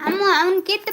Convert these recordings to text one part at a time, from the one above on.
ಅಮ್ಮ ಅವ್ನ್ ಕಿತ್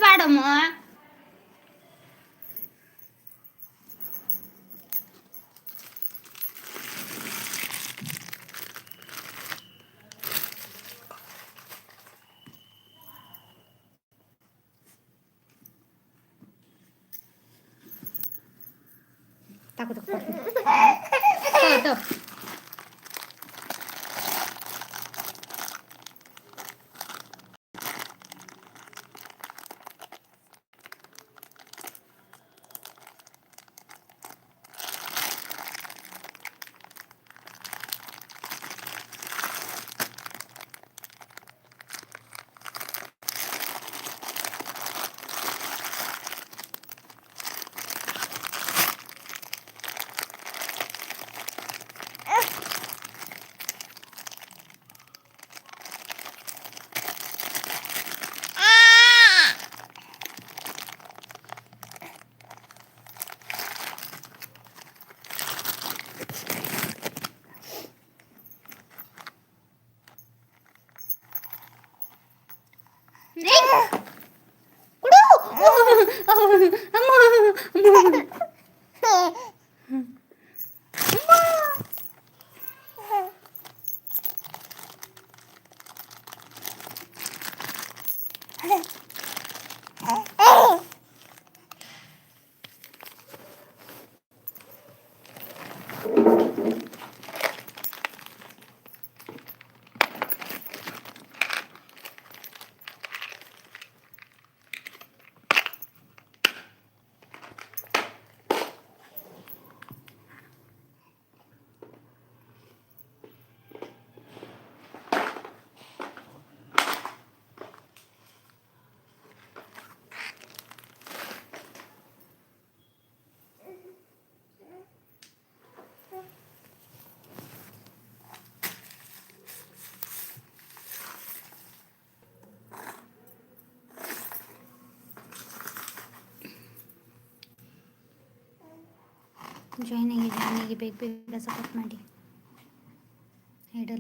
join ಜಾಯ್ನಿಗೆ join ಆಗಿ ಬೇಗ ಬೇಗ ಸಪೋರ್ಟ್ ಮಾಡಿ.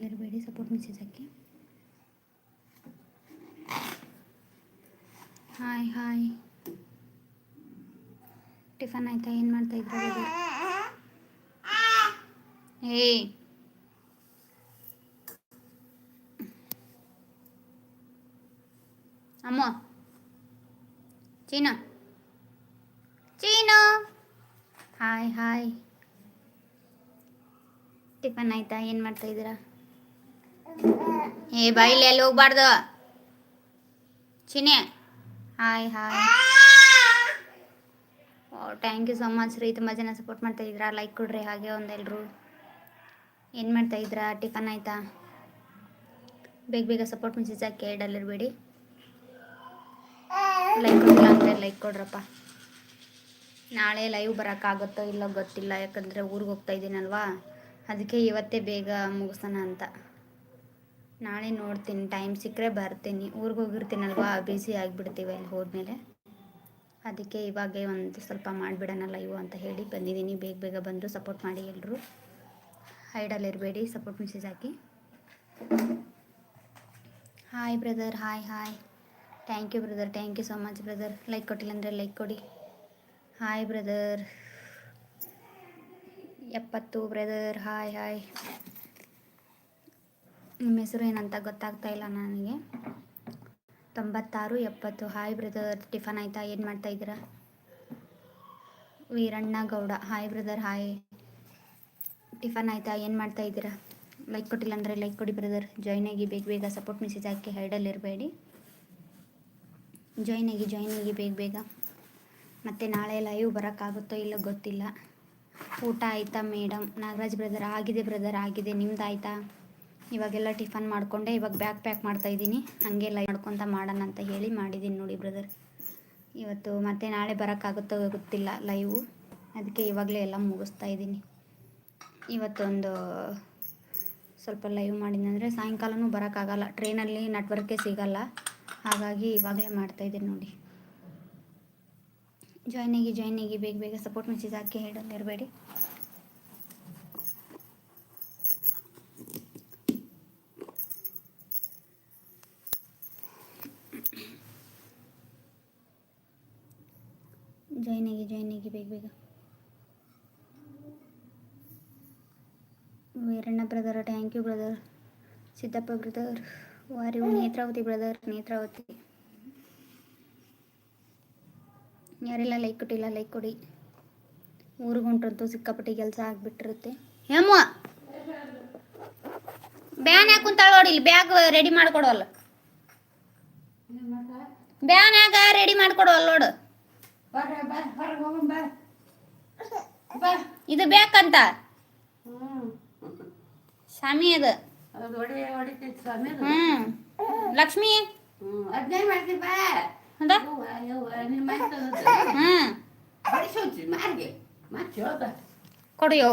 ಇರಬೇಡಿ ಸಪೋರ್ಟ್ ಮೆಸೇಜ್ ಹಾಕಿ. ಹಾಯ್ ಹಾಯ್ ಟಿಫನ್ ಆಯ್ತಾ? ಏನು ಮಾಡ್ತಾ ಇದ್ರು ಏ ಅಮ್ಮ. ಚೀನಾ. ಚೀನಾ. ಹಾಯ್ ಹಾಯ್ ಟಿಫನ್ ಆಯ್ತಾ? ಏನು ಮಾಡ್ತಾ ಇದ್ದೀರಾ? ಏ, ಬಾಯಿಲಿ ಎಲ್ಲಿ ಹೋಗ್ಬಾರ್ದು? ಚಿನೆ hi hi thank you so much ರೀ. ತುಂಬ ಜನ ಸಪೋರ್ಟ್ ಮಾಡ್ತಾ ಇದ್ದೀರಾ. ಲೈಕ್ ಕೊಡ್ರಿ ಹಾಗೆ ಒಂದೆಲ್ಲರೂ ಏನು ಮಾಡ್ತಾ ಇದ್ದೀರಾ? ಟಿಫನ್ ಆಯ್ತಾ? ಬೇಗ ಬೇಗ ಸಪೋರ್ಟ್ ಮೆಸೇಜ್ ಹಾಕಿ ಎರಡಲ್ಲಿರಬೇಡಿ ಲೈಕ್ ಅಂದರೆ ಲೈಕ್ ಕೊಡ್ರಪ್ಪ. ನಾಳೆ ಲೈವ್ ಬರೋಕ್ಕಾಗುತ್ತೋ ಇಲ್ಲೋ ಗೊತ್ತಿಲ್ಲ, ಯಾಕಂದರೆ ಊರಿಗೆ ಹೋಗ್ತಾ ಇದ್ದೀನಲ್ವಾ ಅದಕ್ಕೆ ಇವತ್ತೇ ಬೇಗ ಮುಗಿಸೋಣ ಅಂತ. ನಾಳೆ ನೋಡ್ತೀನಿ ಟೈಮ್ ಸಿಕ್ಕರೆ ಬರ್ತೀನಿ. ಊರಿಗೆ ಹೋಗಿರ್ತೀನಲ್ವಾ ಬ್ಯುಸಿ ಆಗಿಬಿಡ್ತೀವಿ ಅಲ್ಲಿ ಹೋದ್ಮೇಲೆ. ಅದಕ್ಕೆ ಇವಾಗೇ ಒಂದು ಸ್ವಲ್ಪ ಮಾಡಿಬಿಡೋಣ ಲೈವ್ ಅಂತ ಹೇಳಿ ಬಂದಿದ್ದೀನಿ. ಬೇಗ ಬೇಗ ಬಂದು ಸಪೋರ್ಟ್ ಮಾಡಿ ಎಲ್ಲರೂ ಹೈಡಲ್ಲಿರಬೇಡಿ support message hockey. Hi brother hi hi thank you brother thank you so much brother like ಕೊಟ್ಟಿಲ್ಲ ಅಂದರೆ ಲೈಕ್ ಕೊಡಿ. ಹಾಯ್ ಬ್ರದರ್ ಎಪ್ಪತ್ತು ಬ್ರದರ್ ಹಾಯ್ ಹಾಯ್ ನಿಮ್ಮ ಹೆಸರು ಏನಂತ ಗೊತ್ತಾಗ್ತಾ ಇಲ್ಲ ನನಗೆ. ತೊಂಬತ್ತಾರು, ಎಪ್ಪತ್ತು. ಹಾಯ್ ಬ್ರದರ್ ಟಿಫನ್ ಆಯ್ತಾ? ಏನು ಮಾಡ್ತಾ ಇದ್ದೀರಾ? Veeranna Gowda hi brother hi tiffin ಆಯ್ತಾ? ಏನು ಮಾಡ್ತಾ ಇದ್ದೀರಾ? ಲೈಕ್ ಕೊಟ್ಟಿಲ್ಲ ಅಂದರೆ ಲೈಕ್ ಕೊಡಿ ಬ್ರದರ್ ಜಾಯ್ನ್ ಆಗಿ ಬೇಗ ಬೇಗ ಸಪೋರ್ಟ್ ಮೆಸೇಜ್ ಹಾಕಿ ಹೈಡಲ್ಲಿ ಇರಬೇಡಿ ಜಾಯ್ನ್ ಆಗಿ ಜಾಯ್ನ್ ಆಗಿ ಬೇಗ ಬೇಗ. ಮತ್ತು ನಾಳೆ ಲೈವ್ ಬರೋಕ್ಕಾಗುತ್ತೋ ಇಲ್ಲ ಗೊತ್ತಿಲ್ಲ. ಊಟ ಆಯಿತಾ ಮೇಡಮ್ ನಾಗರಾಜ್ ಬ್ರದರ್ ಆಗಿದೆ ಬ್ರದರ್ ಆಗಿದೆ. ನಿಮ್ದು ಆಯಿತಾ? ಇವಾಗೆಲ್ಲ ಟಿಫನ್ ಮಾಡಿಕೊಂಡೆ, ಇವಾಗ ಬ್ಯಾಗ್ ಪ್ಯಾಕ್ ಮಾಡ್ತಾ ಇದ್ದೀನಿ. ಹಾಗೆ ಲೈವ್ ಮಾಡ್ಕೊತ ಮಾಡೋಣ ಅಂತ ಹೇಳಿ ಮಾಡಿದ್ದೀನಿ ನೋಡಿ ಬ್ರದರ್ ಇವತ್ತು ಮತ್ತೆ ನಾಳೆ ಬರೋಕ್ಕಾಗುತ್ತೋ ಗೊತ್ತಿಲ್ಲ ಲೈವು ಅದಕ್ಕೆ ಇವಾಗಲೇ ಎಲ್ಲ ಮುಗಿಸ್ತಾ ಇದ್ದೀನಿ. ಇವತ್ತೊಂದು ಸ್ವಲ್ಪ ಲೈವ್ ಮಾಡಿದ್ನಂದರೆ ಸಾಯಂಕಾಲನೂ ಬರೋಕ್ಕಾಗಲ್ಲ. ಟ್ರೈನಲ್ಲಿ ನೆಟ್ವರ್ಕೇ ಸಿಗಲ್ಲ. ಹಾಗಾಗಿ ಇವಾಗಲೇ ಮಾಡ್ತಾಯಿದ್ದೀನಿ ನೋಡಿ. जॉइन आगे जॉइन आगे बेग बेग सपोर्ट मेसेज हाकि हेडबे जॉइन आगे जॉइन आगे बेग bag Veeranna brother thank you brother Siddappa brother वारी नेत्रावती ब्रदर नेत्रावती ಯಾರೆಲ್ಲ ಲೈಕ್ ಕೊಟ್ಟಿಲ್ಲ ಲೈಕ್ ಕೊಡಿ. ಊರಿಗೆ ಹೊಂಟ್ರಂತೂ ಸಿಕ್ಕಾಪಟ್ಟಿ ಕೆಲಸ ಆಗಿಬಿಟ್ಟಿರುತ್ತೆ. ಹೇಮ ಬ್ಯಾನ್ ಯಾಕೆ ಕುಂತಾಳ ನೋಡಿ ಇಲ್ಲಿ ಬ್ಯಾಗ್ ರೆಡಿ ಮಾಡ್ಕೊಡೋಲ್ಲ ಬ್ಯಾನ್ಯಾಗ ರೆಡಿ ಮಾಡ್ಕೊಡೋಲ್ಲ ನೋಡು. ಇದು ಬೇಕಂತ ಸ್ವಾಮಿ ಅದು. ಹ್ಮ್. ಲಕ್ಷ್ಮಿ? ಹ್ಞೂ ಕೊಡಿಯೋ.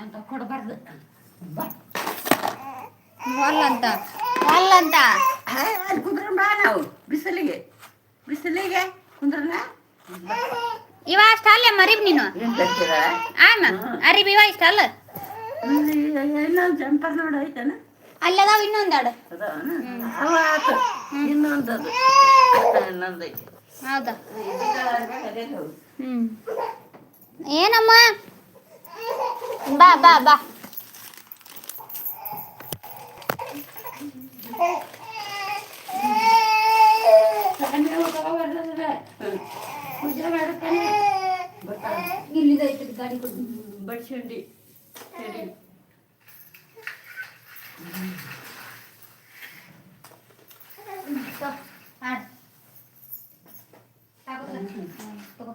ಅಂತ ಕೊಡಬಾರ್ದು. ಕುಂದ್ರ ಬಾ ನಾವು. ಬಿಸಿಲಿಗೆ. ಬಿಸಿಲಿಗೆ ಕುಂದ್ರಲ್ಲ? ಇವ ಅಷ್ಟ ಅಲ್ಲೇ ಮರಿಬ್ ನೀನು. ಆಮ ಅರಿಬ್ ಇವ ಇಷ್ಟ ಅಲ್ಲ? ಇನ್ನೊಂದು ಜಂಪರ್ ನೋಡು ಐತನ? ಅಲ್ಲದಾವ ಅದಾವನ ಅವ ಆತು. ಇನ್ನೊಂದು ಇನ್ನೊಂದು ಹೌದಾ? ಹೋಗು ಹ್ಮ್. ಏನಮ್ಮ? ಬಾ ಬಾ ಬಾ. ಇಲ್ಲಿ ಗಾಡಿ ಬಡ್ಸಂಡಿ ಸರಿ ಹಾಡು ತಗೋ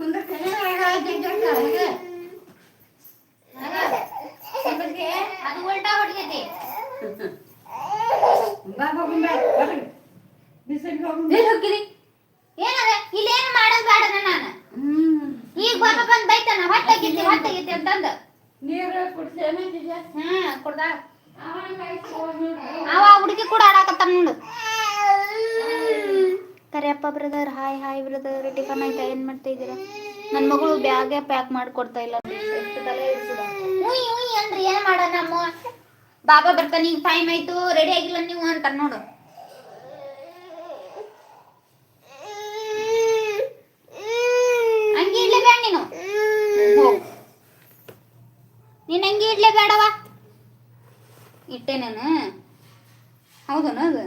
ಕುಂದಕ್ಕೆ ಅದು ಉಲ್ಟಾ ಹೊಡ್ತೈತಿ ಬಾ ಹೋಗುಂಬ ಹೊರಗೆ ಬಿಸಿಲಿಗೆ ಹೋಗುಂಬ ಎಲ್ಲಿ ಹೋಗಿರಿ ಏನದ ಇಲ್ಲಿ ಏನು ಮಾಡೋದು ಬೇಡ ನಾನು ಹ್ಮ್ ಈಗ ಬಾಬಾ ಬಂದ್ ಬೈತಾನ ಹೊಟ್ಟೆಗಿತ್ತಿ ಹೊಟ್ಟೆಗಿತ್ತಿ ಅಂತಂದು ನೀರು ಕುಡಿಸಿ ಏನಾಯ್ತಿದ್ಯಾ ಹ್ಮ್ ಕೊಡ್ದ ಅವಾಗ ಆಯ್ತು ಹೋಗಿ ಅವ ಹುಡುಗಿ ಆಡಾಕತ್ತಾನ Kariyappa brother hi hi brother tiffin ಆಯ್ತಾ? ಏನ್ ಮಾಡ್ತಾ ಇದ್ದೀರಾ? ನನ್ನ ಮಗಳು ಬ್ಯಾಗೆ ಪ್ಯಾಕ್ ಮಾಡ್ಕೊಡ್ತಾ ಇಲ್ಲ. ಏನ್ ಮಾಡ ನಮ್ಮ ಬಾಬಾ ಬರ್ತಾನೆ ಈಗ ಟೈಮ್ ಆಯ್ತು ರೆಡಿ ಆಗಿಲ್ಲ ನೀವು ಅಂತ ನೋಡು. ಹಂಗೆ ಇಡ್ಲೇ ಬೇಡ ನೀನು. ನೀನು ಅಂಗಿ ಇಡ್ಲೇ ಬೇಡವಾ? ಇಟ್ಟೆ ನಾನು. ಹೌದನ ಅದು?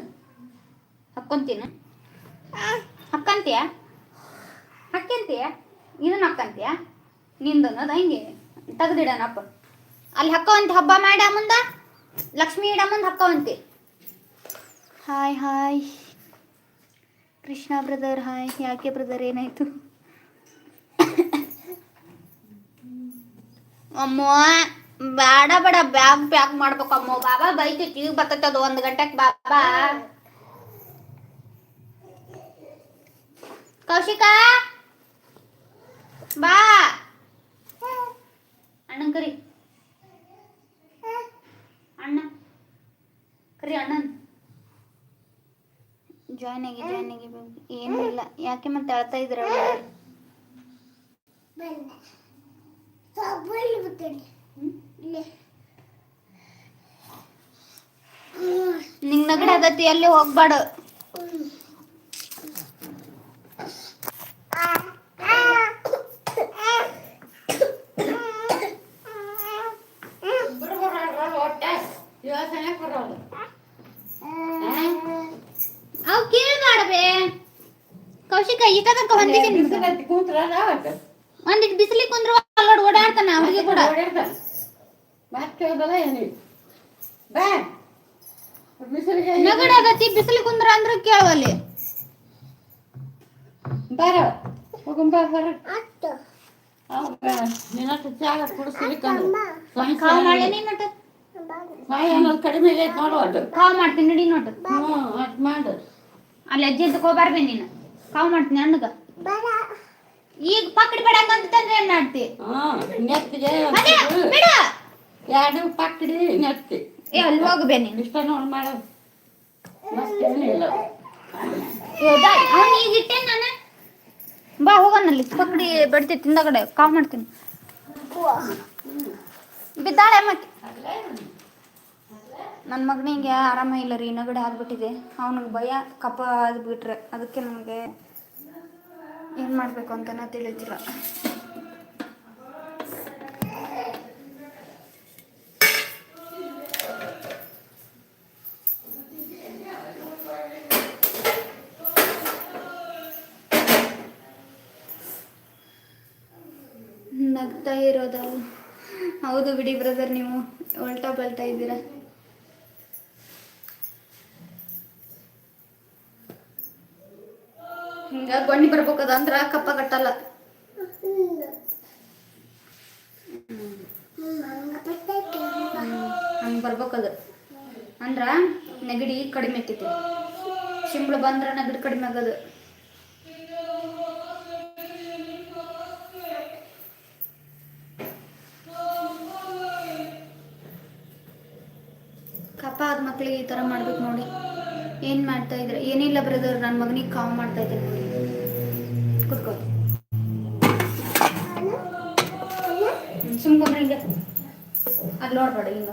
ಹಾಕೊಂತೀನ ಹಾಕಂತೀಯ ಹಾಕ್ಯಂತೀಯ ಇದನ್ನ ಹಾಕ್ಕಂತೀಯ? ನಿಂದನದ ಹಂಗೆ. ತೆಗ್ದಿಡನಪ್ಪ. ಅಲ್ಲಿ ಹಕ್ಕವಂತ ಹಬ್ಬ ಮಾಡ ಮುಂದ ಲಕ್ಷ್ಮಿ ಇಡ ಮುಂದೆ ಹಕ್ಕವಂತಿ. Hi hi. Krishna brother hi. ಯಾಕೆ ಬ್ರದರ್ ಏನಾಯ್ತು? ಅಮ್ಮ ಬೇಡ ಬೇಡ ಬ್ಯಾಗ್ ಪ್ಯಾಕ್ ಮಾಡ್ಬೇಕಮ್ಮ ಬಾಬಾ ಬೈತೈತಿ ಈಗ ಬರ್ತೈತಿ ಅದು ಒಂದು ಗಂಟೆಗೆ ಬಾಬಾ. ಕೌಶಿಕ? ಬಾ. ಅಣ್ಣ ಕರಿ. ಅಣ್ಣ. ಕರಿ ಅಣ್ಣನ್. ಜಾಯ್ನ್ ಆಗಿ ಜಾಯ್ನ್ ಆಗಿ ಏನು ಇಲ್ಲ. ಯಾಕೆ ಮತ್ತೆ ಅಳ್ತಾ ಇದ್ರ ನಿಂಗ್ ನಗಡ ಆಗತ್ತಿ ಅಲ್ಲಿ ಮಾಡ್ಬೇ ಬರೋಲ್ಲ ಅವ್ ಕೇಳ್ಬಾಡ್ಬೆ ಕೌಶಿಕ ಈತ ತನಕ ಹೊಂದಿಸಿ ಬಿಸಿಲಲ್ಲಿ ಕೂತ್ರಲ್ಲ ಅವತ್ತು ಒಂದಿಟ್ ಬಿಸಿಲಿಗೆ ಕುಂದ್ರು ಅಲ್ಲೋಡ್ ಓಡಾಡ್ತಾನ ಅವ್ರಿಗೆ ಕೂಡ. ಮತ್ತೆ ಹೋದಲ್ಲ ಏನಿಲ್ಲ ಬಾ. ಬಿಸಿಲಿಗೆ ನಗಡ ಆಗತ್ತಿ ಬಿಸಿಲಿಗೆ ಕುಂದ್ರ ಅಂದ್ರ ಕೇಳವಲ್ಲಿ ಬಾರ ಹೋಗುಂಬ ಬರ ನಿನ್ನಷ್ಟು ಜಾಗ ಕುಡಿಸ್ಲಿಕ್ಕಂದ್ರೆ ಕಾವ್ ಮಾಡ್ಲೆ ನೀನ್ ನೋಟ ಸಾಯಿ ಅನ್ನೋದು ಕಡಿಮೆ ನೋಡು ಅದು. ಕಾವ್ ಮಾಡ್ತೀನಿ ನಡಿ ನೋಡು. ಹ್ಞೂ ಅಷ್ಟು ಮಾಡು. ಅಲ್ಲಿ ಅಜ್ಜಿ ಅಂತ ಹೋಗ್ಬಾರ್ಬೆ ನೀನು. ಕಾವ್ ಮಾಡ್ತೀನಿ ಅಣ್ಣಗ. ಈಗ ಪಕ್ಕಡಿ ಬೇಡ ಅಂತಂದ್ರೆ ಏನ್ ಮಾಡ್ತಿ? ಹ್ಞೂ ನೆತ್ತಿಗೆ ಅದೇ ಬಿಡ. ಎರಡು ಪಕ್ಕಡಿ ನೆತ್ತಿ. ಏ ಅಲ್ಲಿ ಹೋಗ್ಬೆ ನೀನು. ಇಷ್ಟ ನೋಡಿ ಮಾಡೋದು ಮತ್ತೇನಿಲ್ಲ ಅವ್ನು ಈಗ ಇಟ್ಟೆ ನಾನು? ಬಾ ಹೋಗೋನಲ್ಲಿ ಪಕ್ಕಡಿ ಬಡ್ತಿ ತಿಂದಗಡೆ ಕಾವ್ ಮಾಡ್ತೀನಿ. ಬಿದ್ದಾಳೆ ಮತ್ತೆ ನನ್ನ ಮಗನಿಗೆ ಆರಾಮ ಇಲ್ಲ ರೀ ನಗಡೆ ಆಗ್ಬಿಟ್ಟಿದೆ. ಅವನಿಗೆ ಭಯ ಕಪ ಆಗ್ಬಿಟ್ರೆ ಅದಕ್ಕೆ ನನಗೆ ಏನು ಮಾಡಬೇಕು ಅಂತನ ತಿಳಿತಿಲ್ಲ. ನಗ್ತಾ ಇರೋದಲ್ಲ ಹೌದು ಬಿಡಿ ಬ್ರದರ್ ನೀವು ಒಲ್ಟಾ ಬಲ್ತಾ ಇದ್ದೀರಾ? ಹಿಂಗ ಗೊಣ್ಣಿ ಬರ್ಬೇಕದ ಅಂದ್ರ ಕಪ್ಪ ಕಟ್ಟಲ್ಲ. ಹಂಗ ಬರ್ಬೇಕದ. ಅಂದ್ರ ನೆಗಡಿ ಕಡಿಮೆ ಆಕೈತಿ. ಶಿಂಬಳ ಬಂದ್ರ ನೆಗಡಿ ಕಡಿಮೆ ಆಗದು ಕಪ್ಪ ಆದ ಮಕ್ಳಿಗೆ ಈ ಥರ ಮಾಡ್ಬೇಕು ನೋಡಿ ಏನು ಮಾಡ್ತಾ ಏನಿಲ್ಲ ಬ್ರದರ್ ನನ್ನ ಮಗನಿಗೆ ಕಾಮ್ ಮಾಡ್ತಾ ಇದ್ದೆ ನೋಡಿ. ಕುತ್ಕೋ. ಸುಮ್ಕೊಂಡ್ರೆ ಹಿಂಗೆ. ಅಲ್ಲಿ ನೋಡ್ಬೇಡ, ಹಿಂಗ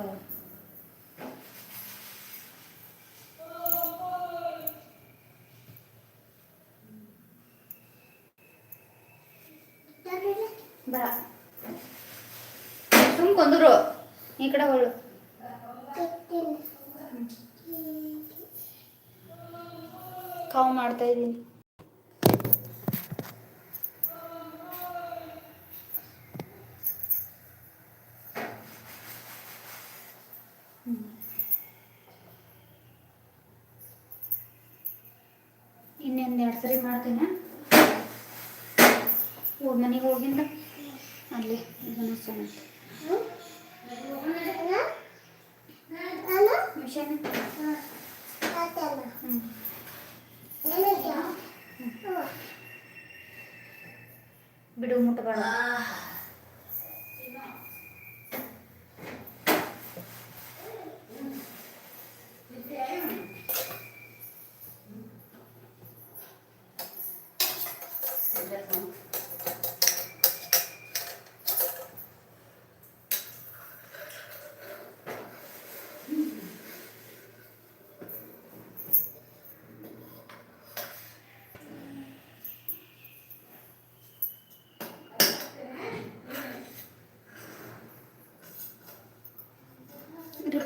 ಬರ. ಸುಮ್ ಈ ಕಡೆ ಹೊಳ್ಳು ಕಾವು ಮಾಡ್ತಾ ಇದ್ದೀನಿ. ಇನ್ನೊಂದು ಎರಡು ಸರಿ ಮಾಡ್ತೀನಿ. ಮನೆಗೆ ಹೋಗಿಂದ? ಅಲ್ಲಿ ಇದನ್ನ ಸಮೇತ ಮಿಷನ್? ಹ್ಞೂ ಬಿಡು ಮುಟ್ಟಬೇಡ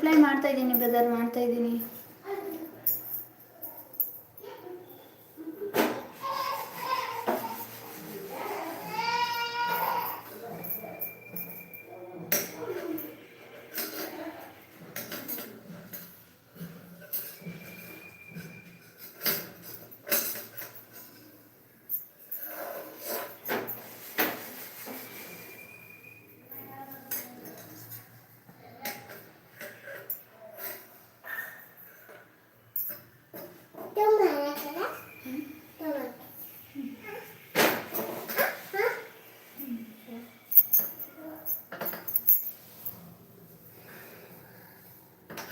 ರಿಪ್ಲೈ ಮಾಡ್ತಾ ಇದ್ದೀನಿ ಬ್ರದರ್ ಮಾಡ್ತಾ ಇದ್ದೀನಿ.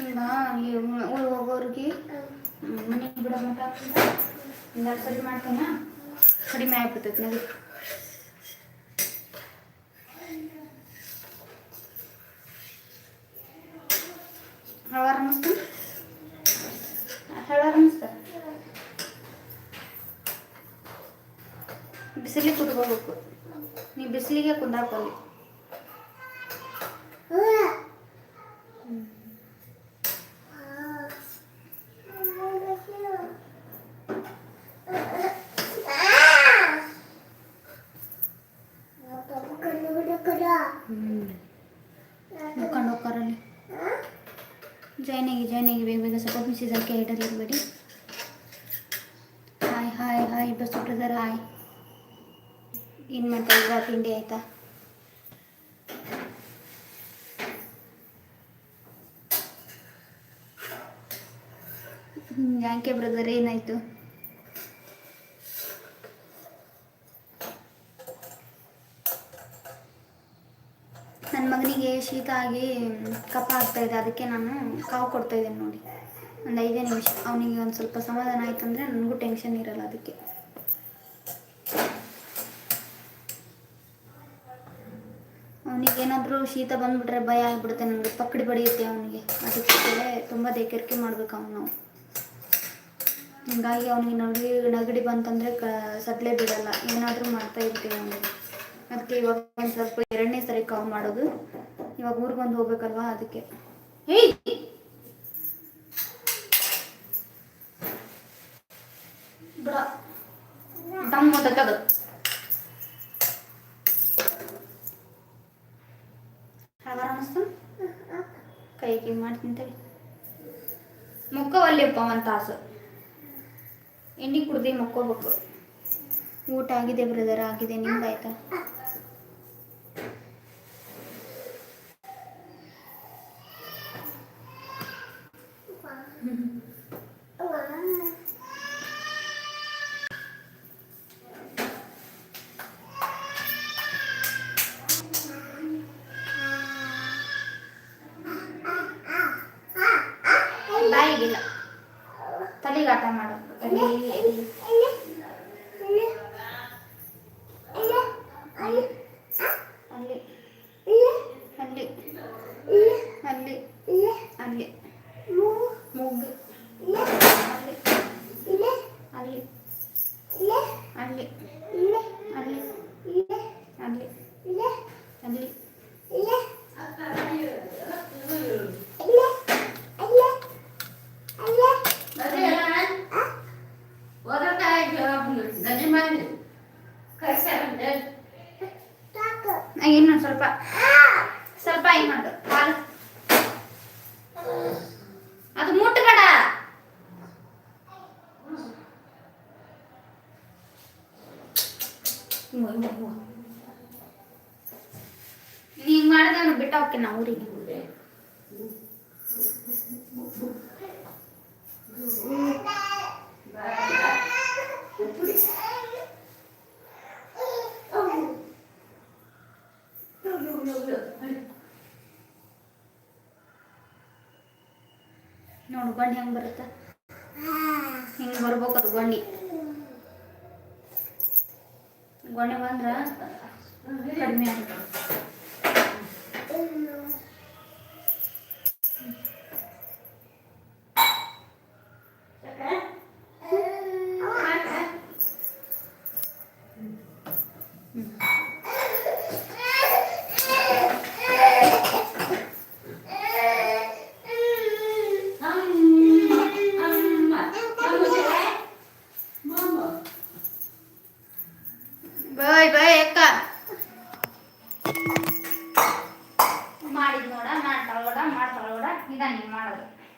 ಊರು ಹೋಗೋರಿಗೆ ಮನೆಗೆ ಬಿಡೋ ಮಟ್ಟ ಒಂದೆರಡು ಸರಿ ಮಾಡ್ತೇನೆ? ಕಡಿಮೆ ಆಗ್ಬಿಡ್ತೈತಿ ನನಗೆ ಹಳವಾರ ಅನ್ನಿಸ್ತು? ಹಳವಾರ ಅನ್ನಿಸ್ತ? ಬಿಸಿಲಿಗೆ ಕುತ್ಕೋಬೇಕು. ನೀ ಬಿಸಿಲಿಗೆ ಕುಂದಾಕೊಳ್ಳಿ ಮುಖಂಡು ಹೋಗ್ತಾರಲ್ಲಿ ಜೈನಿಗೆ ಜೈನಿಗೆ ಬೇಗ ಬೇಗ ಸ್ವಲ್ಪ ಮಿಸಿಸ್ ಹಾಕಿ ಹಿಡಲಿ ಇರಬೇಡಿ ಹಾಯ್ ಹಾಯ್ ಹಾಯ್ ಬಸ್ ಬ್ರದರ್ ಹಾಯ್ ಏನು ಮಾಡ್ತಾ ಇದ್ದೀರಾ ತಿಂಡಿ ಆಯ್ತಾ ಹ್ಮ್, ಯಾಕೆ ಬ್ರದರ್, ಏನಾಯ್ತು? ನನ್ನ ಮಗನಿಗೆ ಶೀತ ಆಗಿ ಕಫ ಆಗ್ತಾ ಇದೆ, ಅದಕ್ಕೆ ನಾನು ಕಾವು ಕೊಡ್ತಾ ಇದ್ದೇನೆ ನೋಡಿ. ಒಂದು ಐದೇ ನಿಮಿಷ, ಅವನಿಗೆ ಒಂದು ಸ್ವಲ್ಪ ಸಮಾಧಾನ ಆಯ್ತು ಅಂದರೆ ನನಗೂ ಟೆನ್ಷನ್ ಇರಲ್ಲ ಅದಕ್ಕೆ. ಅವನಿಗೆ ಏನಾದರೂ ಶೀತ ಬಂದ್ಬಿಟ್ರೆ ಭಯ ಆಗಿಬಿಡುತ್ತೆ ನನಗೆ ಪಕ್ಕಡಿ ಬಡಿಯುತ್ತೆ ಅವನಿಗೆ. ಅದಕ್ಕೆ ತುಂಬ ದೇಕರಿಕೆ ಮಾಡ್ಬೇಕು ಅವನು. ನಾವು ಹಿಂಗಾಗಿ ಅವನಿಗೆ ನಗಡಿ ನಗಡಿ ಬಂತಂದರೆ ಕ ಸಟ್ಲೇ ಬಿಡಲ್ಲ. ಏನಾದರೂ ಮಾಡ್ತಾ ಇರ್ತೀವಿ ಅವನಿಗೆ. ಅದಕ್ಕೆ ಇವಾಗ ಒಂದು ಸ್ವಲ್ಪ ಎರಡನೇ ಸರಿ ಕಾಲ್ ಮಾಡೋದು. ಇವಾಗ ಊರಿಗೆ ಬಂದು ಹೋಗ್ಬೇಕಲ್ವಾ ಅದಕ್ಕೆ ಕೈ ದಮ್ ತಗದು ಹವಾರ ಅನಿಸ್ತು? ಕೈಗೆ ಮಾಡ್ತೀನಿ ಮುಕ್ಕವಲ್ಲಿಯಪ್ಪ ಒಂದು ತಾಸು. ಎಣ್ಣೆ ಕುಡ್ದು ಮಕ್ಕೋಬೇಕು. ಊಟ ಆಗಿದೆ ಬ್ರದರ್ ಆಗಿದೆ ನಿಮ್ದಾಯ್ತಾ ಬಾಯಿಗಿಲ್ಲ ತಲೆಗಾಟ ಮಾಡು ತಲೆ ಎದೆ. ಅಲ್ಲಿ ಅಲ್ಲಿ ಅಲ್ಲಿ ಅಲ್ಲಿ ಅಲ್ಲಿ ಮೂಗು ಅಲ್ಲಿ ಅಲ್ಲಿ ಅಲ್ಲಿ ಅಲ್ಲಿ ಅಲ್ಲಿ ಅಲ್ಲಿ ಇನ್ನು ಸ್ವಲ್ಪ ಸ್ವಲ್ಪ ಏನು ಮಾಡು ಹಾಲು ಅದು ಮುಟ್ಬೇಡ ನೀನ್ ಮಾಡಿದ್ರೆ ಅವ್ನು ಬಿಟ್ಟು ಹೋಗ್ತೀನಿ ನಾ ಊರಿಗೆ ನೋಡು ಗೊಂಡಿ ಹೆಂಗ್ ಬರುತ್ತೆ? ಹಿಂಗ್ ಬರ್ಬೇಕು ಅದು ಗೊಂಡಿ? ಗೊಂಡಿ ಬಂದ್ರ ಕಡಿಮೆ ಆಗುತ್ತೆ. ಮಾಡ್ತಾಳೋಡ ಇದ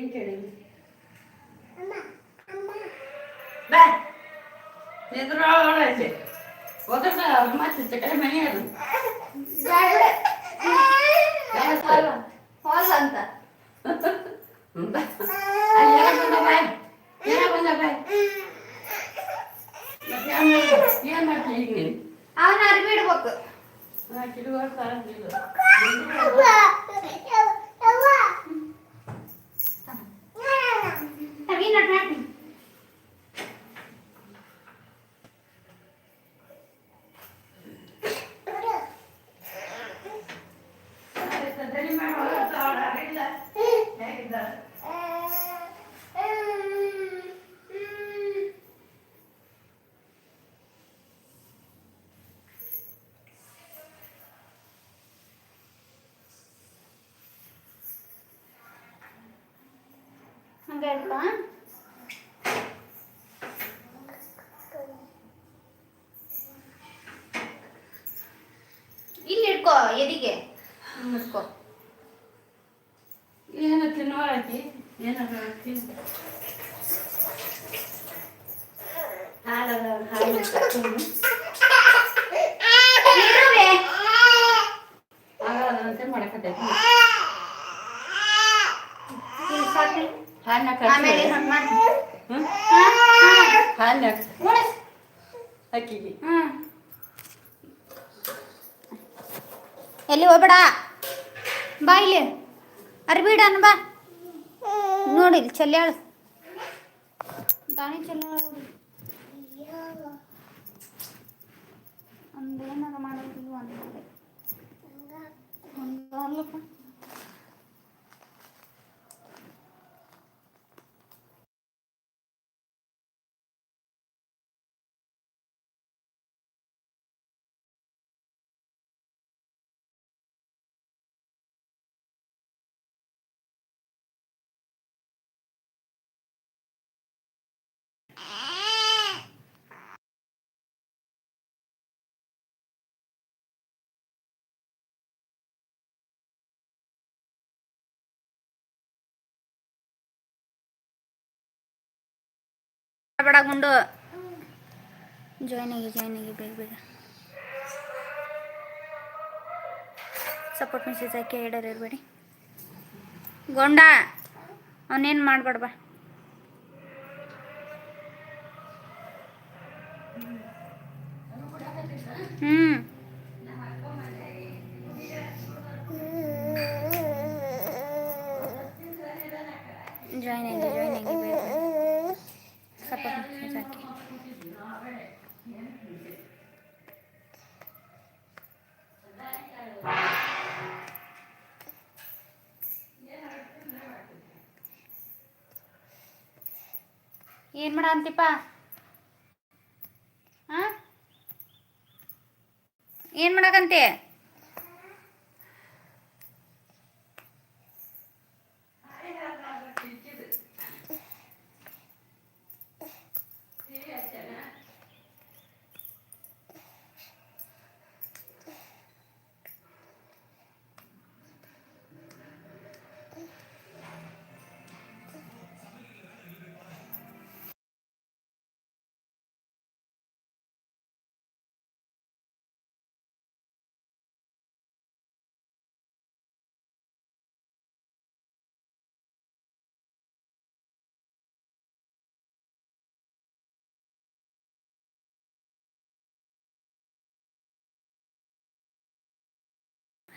ನೀನ್ ಮಾಡೋದು ಬಾ ನಿದ್ರೊಳಗೈತೆ ಹೋದ್ರೆ ಮತ್ತೆ ಚಕರೆ ಮನೆ ಅದು ಹಾಲ್ ಅಂತ ಬಾ ಅಲ್ಲಿ ಯಾರ ಬಂದ ಬಾಯ್ ಯಾರ ಬಂದ ಬಾಯ್ ಮತ್ತೆ ಆಮೇಲೆ ಏನ್ ಮಾಡ್ತೀನಿ ಈಗ ನೀನು ಅವನ ಅರ್ಬಿ ಇಡ್ಬೇಕು ನಾ ಕಿಡುಗಾಡ್ ಕಾರಂಗಿಲ್ಲ ತಗಿ ನಟ್ ಹಾಕ್ತೀನಿ ಸರಿ ಮಾಡಿ ಹೊರಡ್ತಾವಳ ಇಲ್ಲ ಹೇಗಿದ್ದಾರೆ ಇಲ್ಲಿ ಇಡ್ಕೋ ಎದಿಗೆ ಇಟ್ಕೋ ಏನು ತಿನ್ನುವ ಹಾಕಿ ಏನಾದ್ರು ತಿನ್ ಆಗದಂತೆ ಮಾಡಕತ್ತೈತಿ ಇಲ್ಲಿ ಸಾಕು. ಹಾಲ್ನ ಆಮೇಲೆ ಕಳ್ಸಿ ಹಂಗ್ ಮಾಡು. ಹ್ಮ್ ಹಾ, ಹಾ. ಹಾಲ್ನ ಉಣಿಸ್. ಅಕ್ಕಿಗೆ ಹ್ಮ್. ಎಲ್ಲಿ ಹೋಗ್ಬೇಡ. ಬಾ ಇಲ್ಲಿ. ಅರ್ಬಿಡ ಬಾ. ನೋಡಿ ಇಲ್ಲಿ ತಾನೇ ದಾನಿ ಚೆಲ್ಲಾಳು ಒಂದೇನಾರ ಮಾಡೋದಿಲ್ಲ ಒಂದು ಬೇಡ ಗುಂಡು ಜಾಯ್ನ್ ಆಗಿ ಜಾಯ್ನ್ ಆಗಿ, ಬೇಗ ಬೇಗ. ಸಪೋರ್ಟ್ ಮೆಸೇಜ್ ಹಾಕಿ ಐಡರ್ ಇರಬೇಡಿ. ಗೊಂಡ, ಅವನೇನು ಮಾಡ್ಬೇಡ ಬಾ ಹ್ಞೂ ಜಾಯ್ನ್ ಆಗಿ ಜಾಯ್ನ್ ಆಗಿ ಬೇಗ ಬೇಗ ಸಪೋರ್ಟ್ ಮೆಸೇಜ್ ಹಾಕಿ ಏನು ಮಾಡ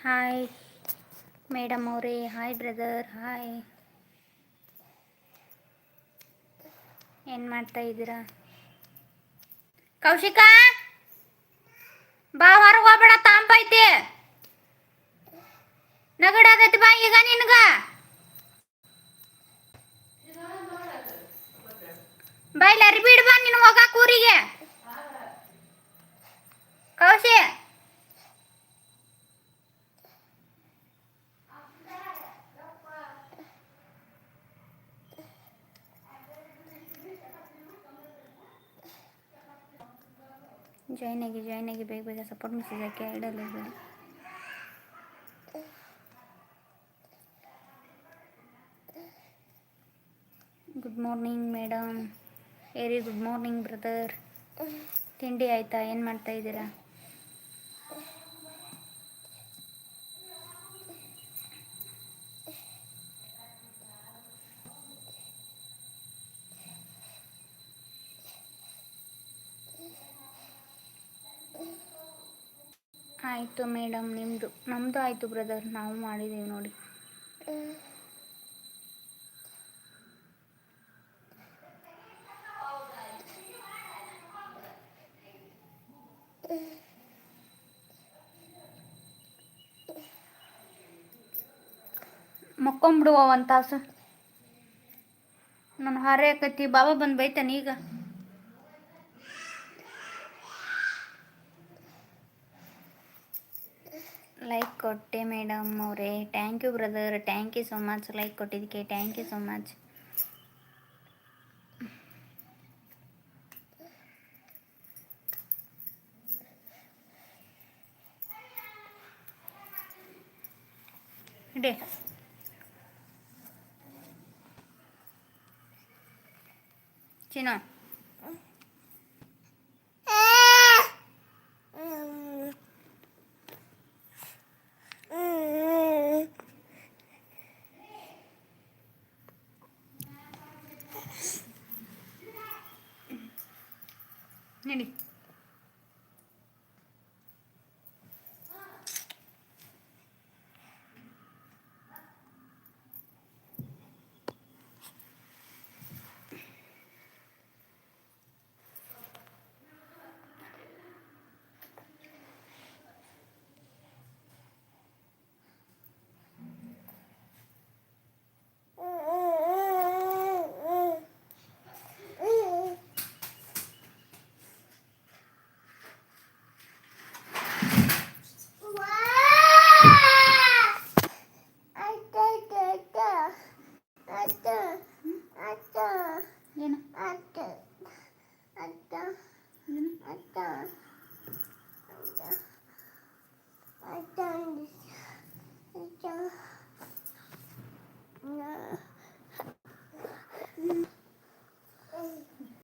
ಹಾಯ್ ಮೇಡಮ್ ಅವರೇ. ಹಾಯ್ ಬ್ರದರ್ ಹಾಯ್ ಏನು ಮಾಡ್ತಾ ಇದ್ದೀರಾ? ಕೌಶಿಕ ಬಾ ಹೊರಗೆ ಹೋಗ್ಬೇಡ ತಾಂಪ ಐತಿ ನಗಡಾಗೈತಿ ಬಾ ಈಗ ನಿನಗ ಬಾಯ್ಲಿ ಅರಿಬಿಡ್ ಬಾ ನೀನು ಹೋಗಾಕ ಊರಿಗೆ ಕೌಶಿ ಜಾಯ್ನ್ ಆಗಿ ಜಾಯ್ನ್ ಆಗಿ ಬೇಗ ಬೇಗ ಸಪೋರ್ಟ್ ಮೆಸೇಜ್ ಹಾಕಿ ಇರಬೇಡಿ ಗುಡ್ ಮಾರ್ನಿಂಗ್ ಮೇಡಮ್ ಏರಿ ಗುಡ್ ಮಾರ್ನಿಂಗ್ ಬ್ರದರ್ ತಿಂಡಿ ಆಯಿತಾ? ಏನು ಮಾಡ್ತಾ ಇದ್ದೀರಾ? ಆಯಿತು ಮೇಡಮ್ ನಿಮ್ಮದು ನಮ್ಮದು ಆಯಿತು ಬ್ರದರ್, ನಾವು ಮಾಡಿದ್ದೀವಿ ನೋಡಿ. ಮಕ್ಕೊಂಬಿಡುವ ಒಂದು ತಾಸು ನಾನು ಹಾರೆ ಆಕತಿ ಬಾಬಾ ಬಂದು ಬೈತಾನೆ ಈಗ ಲೈಕ್ ಕೊಟ್ಟೆ ಮೇಡಮ್ ಅವರೇ thank you brother thank you so much like ಕೊಟ್ಟಿದ್ದಕ್ಕೆ ಥ್ಯಾಂಕ್ ಯು ಸೊ ಮಚ್ ಇಡಿ ಚಿನ್ನು